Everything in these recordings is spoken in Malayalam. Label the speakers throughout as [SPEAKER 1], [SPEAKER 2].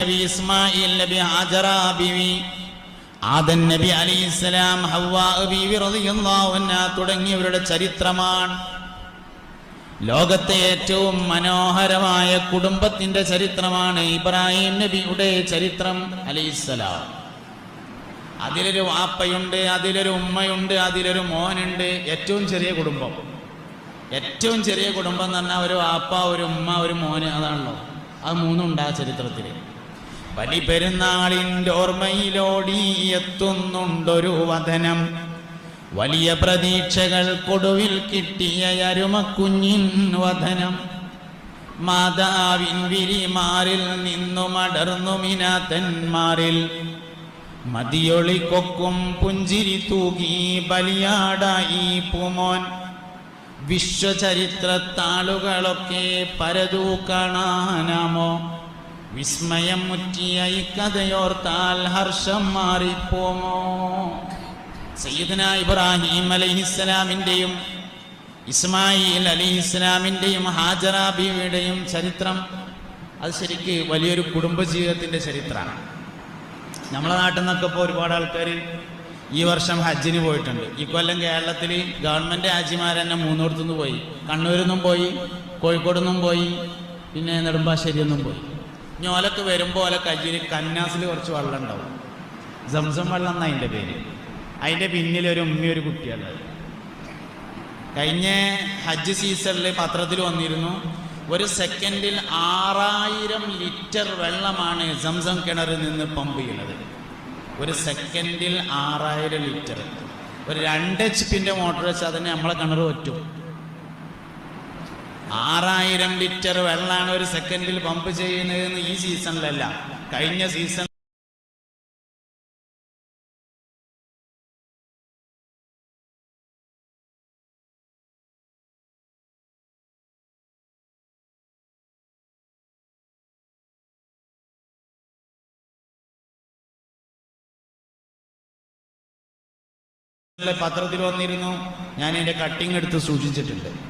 [SPEAKER 1] നബി ഇസ്മായിൽ നബി ഹാജറ ബിവി ആദൻ നബി അലിസ്ലാം ഹവ്വാ ബീവി റളിയല്ലാഹു അൻഹ തുടങ്ങിയവരുടെ ചരിത്രമാണ്. ലോകത്തെ ഏറ്റവും മനോഹരമായ കുടുംബത്തിന്റെ ചരിത്രമാണ് ഇബ്രാഹിം നബിയുടെ ചരിത്രം അലിസ്സലാം അതിലൊരു വാപ്പയുണ്ട് അതിലൊരു ഉമ്മയുണ്ട് അതിലൊരു മോനുണ്ട്. ഏറ്റവും ചെറിയ കുടുംബം. ഏറ്റവും ചെറിയ കുടുംബം എന്ന് പറഞ്ഞാൽ ഒരു വാപ്പ ഒരു ഉമ്മ ഒരു മോന് അതാണല്ലോ. അത് മൂന്നും ഉണ്ട് ആ ചരിത്രത്തിൽ ബലി പെരുന്നാളിന്റെ ഓർമ്മയിലോടി എത്തുന്നുണ്ടൊരു വതനം. വലിയ പ്രതീക്ഷകൾ കൊടുവിൽ കിട്ടിയ അരുമക്കുഞ്ഞിൻ വധനം മാതാവിൻ വിരിമാറിൽ നിന്നും അടർന്നു മിനാത്തന്മാരിൽ മതിയൊളിക്കൊക്കും പുഞ്ചിരി തൂകി ബലിയാടായി പൂമോൻ. വിശ്വചരിത്രത്താളുകളൊക്കെ പരതൂ കാണാനാമോ? വിസ്മയം മുറ്റിയ കഥയോർത്താൽ ഹർഷം മാറിപ്പോമോ? സയ്യിദന ഇബ്രാഹിം അലൈഹിസ്സലാമിന്റെയും ഇസ്മായിൽ അലിഹിസ്ലാമിന്റെയും ഹാജറ ബീവിയുടെയും ചരിത്രം അത് ശരിക്ക് വലിയൊരു കുടുംബജീവിതത്തിന്റെ ചരിത്രമാണ് നമ്മളെ നാട്ടിൽ നിന്നൊക്കെ ഇപ്പോൾ ഒരുപാട് ആൾക്കാർ ഈ വർഷം ഹജ്ജിന് പോയിട്ടുണ്ട്. ഈ കൊല്ലം കേരളത്തിൽ ഗവൺമെന്റ് ഹാജിമാർ തന്നെ മൂന്നോടത്തുനിന്ന് പോയി. കണ്ണൂരിൽ നിന്നും പോയി കോഴിക്കോട് നിന്നും പോയി പിന്നെ നെടുമ്പാശ്ശേരിയിൽ നിന്നും പോയി. ഇനി ഓലൊക്കെ വരുമ്പോൾ ഓല കയ്യിൽ കന്നാസിൽ കുറച്ച് വെള്ളം ഉണ്ടാവും. സംസം വെള്ളം എന്നാണ് അതിന്റെ പേര്? അതിന്റെ പിന്നിൽ ഒരു ഉമ്മി ഒരു കുട്ടിയുള്ളത് കഴിഞ്ഞ ഹജ്ജ് സീസണിൽ പത്രത്തിൽ വന്നിരുന്നു ഒരു സെക്കൻഡിൽ ആറായിരം ലിറ്റർ വെള്ളമാണ് സംസം കിണറിൽ നിന്ന് പമ്പ് ചെയ്യുന്നത്. ഒരു സെക്കൻഡിൽ ആറായിരം ലിറ്റർ. ഒരു രണ്ട് എച്ച് പിന്റെ മോട്ടോർ വെച്ചാൽ തന്നെ നമ്മളെ കിണർ പറ്റും. ആറായിരം ലിറ്റർ വെള്ളമാണ് ഒരു സെക്കൻഡിൽ പമ്പ് ചെയ്യുന്നതെന്ന് ഈ സീസണിലല്ല. കഴിഞ്ഞ സീസൺ പത്രത്തിൽ വന്നിരുന്നു. ഞാൻ എന്റെ കട്ടിങ് എടുത്ത് സൂക്ഷിച്ചിട്ടുണ്ട്.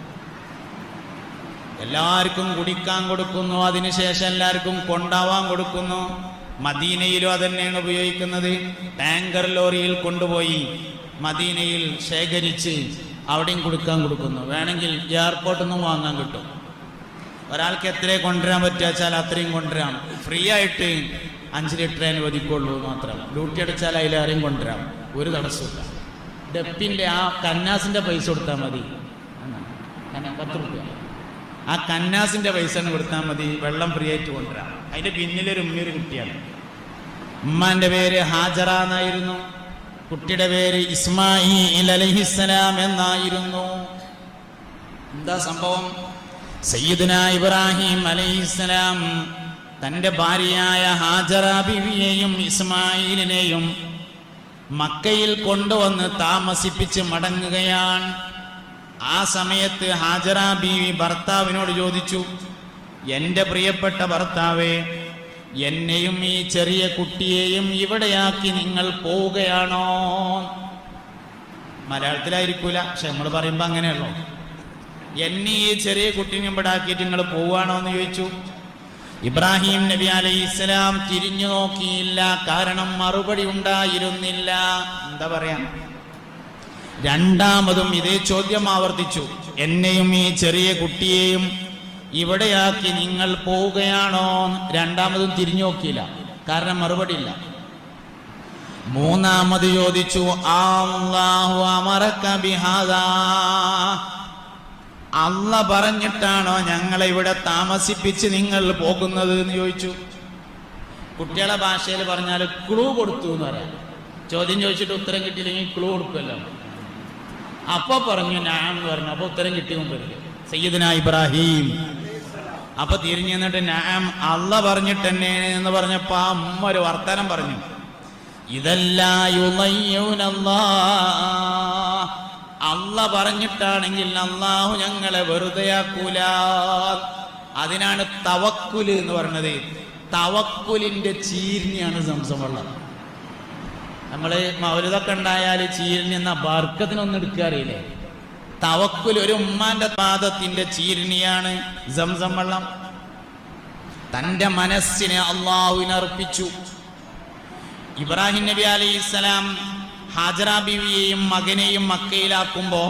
[SPEAKER 1] എല്ലാവർക്കും കുടിക്കാൻ കൊടുക്കുന്നു. അതിനുശേഷം എല്ലാവർക്കും കൊണ്ടാവാൻ കൊടുക്കുന്നു. മദീനയിലും അതന്നെയാണ് ഉപയോഗിക്കുന്നത്. ടാങ്കർ ലോറിയിൽ കൊണ്ടുപോയി മദീനയിൽ ശേഖരിച്ച് അവിടെയും കൊടുക്കാൻ കൊടുക്കുന്നു. വേണമെങ്കിൽ എയർപോർട്ടിൽ നിന്നും വാങ്ങാൻ കിട്ടും. ഒരാൾക്ക് എത്ര കൊണ്ടുവരാൻ പറ്റുക അത്രയും കൊണ്ടുവരാം. ഫ്രീ ആയിട്ട് അഞ്ച് ലിറ്റർ അനുവദിക്കുള്ളൂ മാത്രം. ഡ്യൂട്ടി അടിച്ചാൽ അതിലാരെയും കൊണ്ടുവരാം. ഒരു തടസ്സമില്ല ഡെപ്പിന്റെ ആ കന്നാസിന്റെ പൈസ കൊടുത്താൽ മതി. പത്ത് റുപ്യ. ആ കന്നാസിന്റെ പൈസ കൊടുത്താൽ മതി. വെള്ളം ഫ്രീ ആയിട്ട് കൊണ്ടുവരാം. അതിന്റെ പിന്നിലൊരു ഉമ്മയൊരു കുട്ടിയാണ്. ഉമ്മാന്റെ പേര് ഹാജറ എന്നായിരുന്നു. കുട്ടിയുടെ പേര് ഇസ്മായിൽ അലഹിസ്സലാം എന്നായിരുന്നു. എന്താ സംഭവം? സയ്യിദുന ഇബ്രാഹിം അലഹിസ്സലാം തന്റെ ഭാര്യയായ ഹാജറ ബിവിയെയും ഇസ്മായിലിനെയും മക്കയിൽ കൊണ്ടുവന്ന് താമസിപ്പിച്ച് മടങ്ങുകയാണ്. ആ സമയത്ത് ഹാജറ ബീവി ഭർത്താവിനോട് ചോദിച്ചു എന്റെ പ്രിയപ്പെട്ട ഭർത്താവേ എന്നെയും ഈ ചെറിയ കുട്ടിയെയും ഇവിടെയാക്കി നിങ്ങൾ പോവുകയാണോ? മലയാളത്തിലായിരിക്കൂല പക്ഷെ നമ്മൾ പറയുമ്പോൾ അങ്ങനെയല്ലോ എന്നെ ഈ ചെറിയ കുട്ടീനെ ഇവിടെ ആക്കിയിട്ട് നിങ്ങൾ പോവുകയാണോ? എന്ന് ചോദിച്ചു. ഇബ്രാഹിം നബി അലൈഹി ഇസ്ലാം തിരിഞ്ഞു നോക്കിയില്ല കാരണം മറുപടി ഉണ്ടായിരുന്നില്ല. എന്താ പറയാ? രണ്ടാമതും ഇതേ ചോദ്യം ആവർത്തിച്ചു. എന്നെയും ഈ ചെറിയ കുട്ടിയെയും ഇവിടെയാക്കി നിങ്ങൾ പോവുകയാണോ? രണ്ടാമതും തിരിഞ്ഞു നോക്കിയില്ല. കാരണം മറുപടി ഇല്ല മൂന്നാമത് ചോദിച്ചു അല്ല പറഞ്ഞിട്ടാണോ ഞങ്ങളെ ഇവിടെ താമസിപ്പിച്ച് നിങ്ങൾ പോകുന്നത്? എന്ന് ചോദിച്ചു. കുട്ടികളെ ഭാഷയിൽ പറഞ്ഞാൽ ക്ലൂ കൊടുത്തു എന്ന് പറയാം. ചോദ്യം ചോദിച്ചിട്ട് ഉത്തരം കിട്ടിയില്ലെങ്കിൽ ക്ലൂ കൊടുക്കുമല്ലോ. അപ്പൊ പറഞ്ഞു ഞാൻ എന്ന് പറഞ്ഞു. അപ്പൊ ഉത്തരം കിട്ടി മുമ്പിൽ സയ്യദന ഇബ്രാഹിം. അപ്പൊ തിരിഞ്ഞു നിന്നിട്ട് ഞാൻ അല്ല പറഞ്ഞിട്ട് തന്നെ എന്ന് പറഞ്ഞപ്പോ ആ അമ്മ ഒരു വർത്തനം പറഞ്ഞു. അല്ല. പറഞ്ഞിട്ടാണെങ്കിൽ അള്ളാഹു ഞങ്ങളെ വെറുതെയാക്കൂല അതിനാണ് തവക്കുൽ എന്ന് പറഞ്ഞത്. തവക്കുലിന്റെ ചീരിഞ്ഞാണ് സംസം വെള്ളം നമ്മൾ മൗലിതൊക്കെ ഉണ്ടായാൽ ചീരിൽ എന്ന ബർക്കത്തിനൊന്നും എടുക്കാറില്ലേ തവക്കുൽ ഒരു ഉമ്മാന്റെ പാദത്തിന്റെ ചീരിണിയാണ് സംസം വെള്ളം. തന്റെ മനസ്സിനെ അള്ളാഹുവിനർപ്പിച്ചു ഇബ്രാഹിം നബി അലൈഹിസ്സലാം ഹാജറ ബിവിയെയും മകനെയും മക്കയിലാക്കുമ്പോ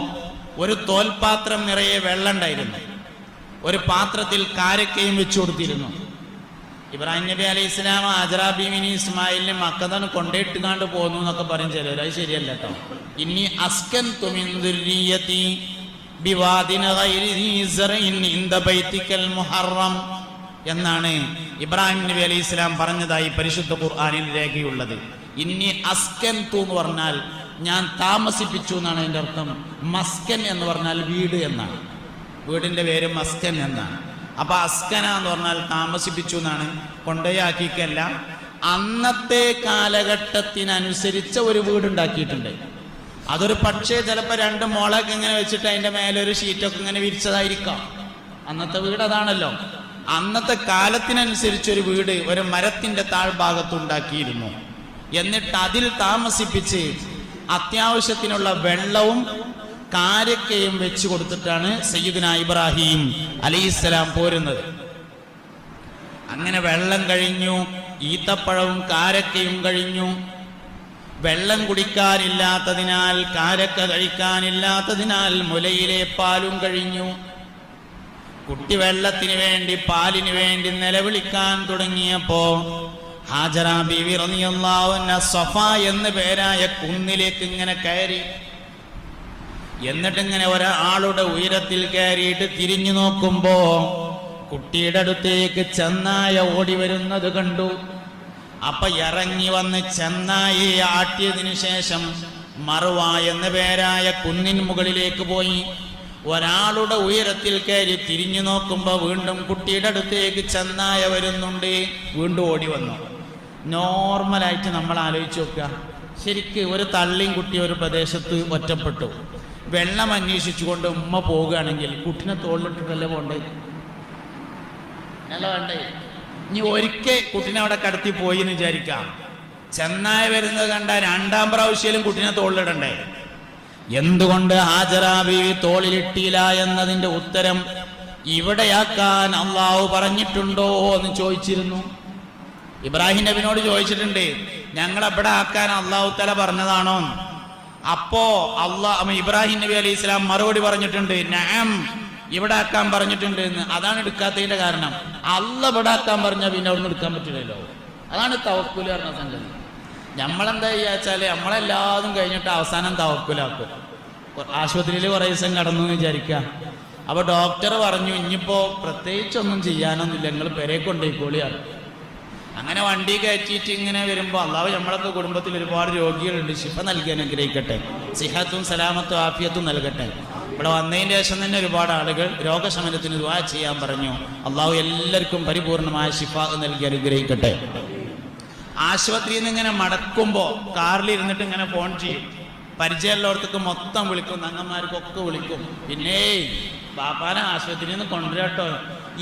[SPEAKER 1] ഒരു തോൽപാത്രം നിറയെ വെള്ളം ഉണ്ടായിരുന്നു. ഒരു പാത്രത്തിൽ കാരക്കയും വെച്ചു കൊടുത്തിരുന്നു. ഇബ്രാഹിം നബി അലൈഹി ഇസ്ലാം ഹാജറ ബീമിനി ഇസ്മായിലിനെ മക്കതാണ് കൊണ്ടേട്ടുകാണ്ട് പോന്നു എന്നൊക്കെ പറയും ചിലർ അത് ശരിയല്ല കേട്ടോ ഇനി അസ്കൻ തുമിന്ദുരീയത്തി ബിവാദിന മുഹറം എന്നാണ് ഇബ്രാഹിം നബി അലൈഹി ഇസ്ലാം പറഞ്ഞതായി പരിശുദ്ധ ഖുർആാനിൽ രേഖയുള്ളത്. ഇനി അസ്കൻ തു എന്ന് പറഞ്ഞാൽ ഞാൻ താമസിപ്പിച്ചു എന്നാണ് അതിന്റെ അർത്ഥം. മസ്കൻ എന്ന് പറഞ്ഞാൽ വീട് എന്നാണ്. വീടിന്റെ പേര് മസ്കൻ എന്നാണ്. അപ്പൊ അസ്കന എന്ന് പറഞ്ഞാൽ താമസിപ്പിച്ചു എന്നാണ് കൊണ്ടയാക്കിക്കല്ല. അന്നത്തെ കാലഘട്ടത്തിനനുസരിച്ച ഒരു വീടുണ്ടാക്കിയിട്ടുണ്ട്. അതൊരു പക്ഷേ ചിലപ്പോൾ രണ്ട് മുളക് ഇങ്ങനെ വെച്ചിട്ട് അതിന്റെ മേലെ ഒരു ഷീറ്റൊക്കെ ഇങ്ങനെ വിരിച്ചതായിരിക്കാം. അന്നത്തെ വീട് അതാണല്ലോ. അന്നത്തെ കാലത്തിനനുസരിച്ച് ഒരു വീട് ഒരു മരത്തിന്റെ താഴ്ഭാഗത്ത് ഉണ്ടാക്കിയിരുന്നു എന്നിട്ട് അതിൽ താമസിപ്പിച്ച് അത്യാവശ്യത്തിനുള്ള വെള്ളവും കാരക്കയും വെച്ചു കൊടുത്തിട്ടാണ് സയ്യിദിന ഇബ്രാഹിം അലൈഹിസ്സലാം പോരുന്നത്. അങ്ങനെ വെള്ളം കഴിഞ്ഞു ഈത്തപ്പഴവും കാരക്കയും കഴിഞ്ഞു. വെള്ളം കുടിക്കാനില്ലാത്തതിനാൽ കാരക്ക കഴിക്കാനില്ലാത്തതിനാൽ മുലയിലെ പാലും കഴിഞ്ഞു. കുട്ടി വെള്ളത്തിന് വേണ്ടി പാലിന് വേണ്ടി നിലവിളിക്കാൻ തുടങ്ങിയപ്പോ ഹാജറ ബീവി അൻഹ സഫ എന്ന പേരായ കുന്നിലേക്ക് ഇങ്ങനെ കയറി. എന്നിട്ടിങ്ങനെ ഒരാളുടെ ഉയരത്തിൽ കയറിയിട്ട് തിരിഞ്ഞു നോക്കുമ്പോ കുട്ടിയുടെ അടുത്തേക്ക് ചെന്നായ ഓടി വരുന്നത് കണ്ടു. അപ്പൊ ഇറങ്ങി വന്ന് ചെന്നായി ആട്ടിയതിനു ശേഷം മറുവ എന്ന പേരായ കുന്നിൻ മുകളിലേക്ക് പോയി. ഒരാളുടെ ഉയരത്തിൽ കയറി തിരിഞ്ഞു നോക്കുമ്പോ വീണ്ടും കുട്ടിയുടെ അടുത്തേക്ക് ചെന്നായ വരുന്നുണ്ട്. വീണ്ടും ഓടി വന്നു. നോർമലായിട്ട് നമ്മൾ ആലോചിച്ച് നോക്കുക. ശരിക്ക് ഒരു തള്ളിയും കുട്ടി ഒരു പ്രദേശത്ത് ഒറ്റപ്പെട്ടു. വെള്ളം അന്വേഷിച്ചുകൊണ്ട് ഉമ്മ പോവുകയാണെങ്കിൽ കുട്ടിനെ തോളിലിട്ടിട്ടല്ലേ പോണ്ടേ? അല്ല വേണ്ടേ? ഇനി ഒരിക്കൽ കുട്ടിനെ അവിടെ കടത്തി പോയി എന്ന് വിചാരിക്കാം. ചെന്നായ വരുന്നത് കണ്ട രണ്ടാം പ്രാവശ്യം കുട്ടിനെ തോളിലിടണ്ടേ? എന്തുകൊണ്ട് ഹാജറാബി തോളിലിട്ടില്ല എന്നതിന്റെ ഉത്തരം ഇവിടെയാക്കാൻ അള്ളാഹു പറഞ്ഞിട്ടുണ്ടോ എന്ന് ചോദിച്ചിരുന്നു. ഇബ്രാഹിം നബിനോട് ചോദിച്ചിട്ടുണ്ട് ഞങ്ങൾ എവിടെ ആക്കാൻ അള്ളാഹു തല പറഞ്ഞതാണോ? അപ്പോ അള്ളാഹ് ഇബ്രാഹിം നബി അലൈഹി ഇസ്ലാം മറുപടി പറഞ്ഞിട്ടുണ്ട് നാം ഇവിടെ ആക്കാൻ പറഞ്ഞിട്ടുണ്ട് എന്ന്. അതാണ് എടുക്കാത്തതിന്റെ കാരണം. അല്ല ഇവിടെ ആക്കാൻ പറഞ്ഞാൽ പിന്നെ അവിടുന്ന് എടുക്കാൻ പറ്റില്ലല്ലോ. അതാണ് തവക്കുല പറഞ്ഞ സംഗതി. നമ്മളെന്താ ചെയ്യാച്ചാൽ നമ്മളെല്ലാതും കഴിഞ്ഞിട്ട് അവസാനം തവക്കുലാക്കും ആശുപത്രിയിൽ കുറേ ദിവസം കടന്നു എന്ന് വിചാരിക്കുക അപ്പൊ ഡോക്ടർ പറഞ്ഞു ഇനിയിപ്പോ പ്രത്യേകിച്ചൊന്നും ചെയ്യാനൊന്നുമില്ല. നിങ്ങൾ പെരെ കൊണ്ടുപോയിക്കോളിയാണ് അങ്ങനെ വണ്ടി കയറ്റിയിട്ട് ഇങ്ങനെ വരുമ്പോൾ അള്ളാഹു നമ്മളൊക്കെ കുടുംബത്തിൽ ഒരുപാട് രോഗികളുണ്ട്. ശിഫ നൽകി അനുഗ്രഹിക്കട്ടെ. സിഹത്തും സലാമത്തും ആഫിയത്തും നൽകട്ടെ. ഇവിടെ വന്നതിന് ശേഷം തന്നെ ഒരുപാട് ആളുകൾ രോഗശമനത്തിന് ദുആ ചെയ്യാൻ പറഞ്ഞു. അള്ളാഹു എല്ലാവർക്കും പരിപൂർണമായ ശിഫ നൽകി അനുഗ്രഹിക്കട്ടെ. ആശുപത്രിയിൽ നിന്ന് ഇങ്ങനെ മടക്കുമ്പോൾ കാറിൽ ഇരുന്നിട്ട് ഇങ്ങനെ ഫോൺ ചെയ്യും. പരിചയമുള്ളവർക്ക് മൊത്തം വിളിക്കും നങ്ങന്മാർക്കൊക്കെ വിളിക്കും. പിന്നെ ബാപ്പാനെ ആശുപത്രിയിൽ നിന്ന് കൊണ്ടുവരട്ടോ.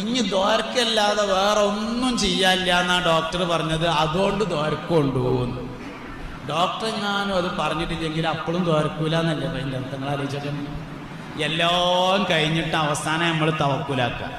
[SPEAKER 1] ഇനി ദ്വാരക്കല്ലാതെ വേറെ ഒന്നും ചെയ്യാനില്ല എന്നാ ഡോക്ടർ പറഞ്ഞത്. അതുകൊണ്ട് ദ്വാരക്ക് കൊണ്ടുപോകുന്നു. ഡോക്ടർ ഞാനും അത് പറഞ്ഞിട്ടില്ലെങ്കിൽ അപ്പോഴും ദ്വാരക്കൂല എന്നല്ലേ അതിന്റെ അർത്ഥങ്ങൾ ആലോചിച്ചിട്ടുണ്ട് എല്ലാം കഴിഞ്ഞിട്ട് അവസാനം നമ്മൾ തവക്കൂലാക്കുക.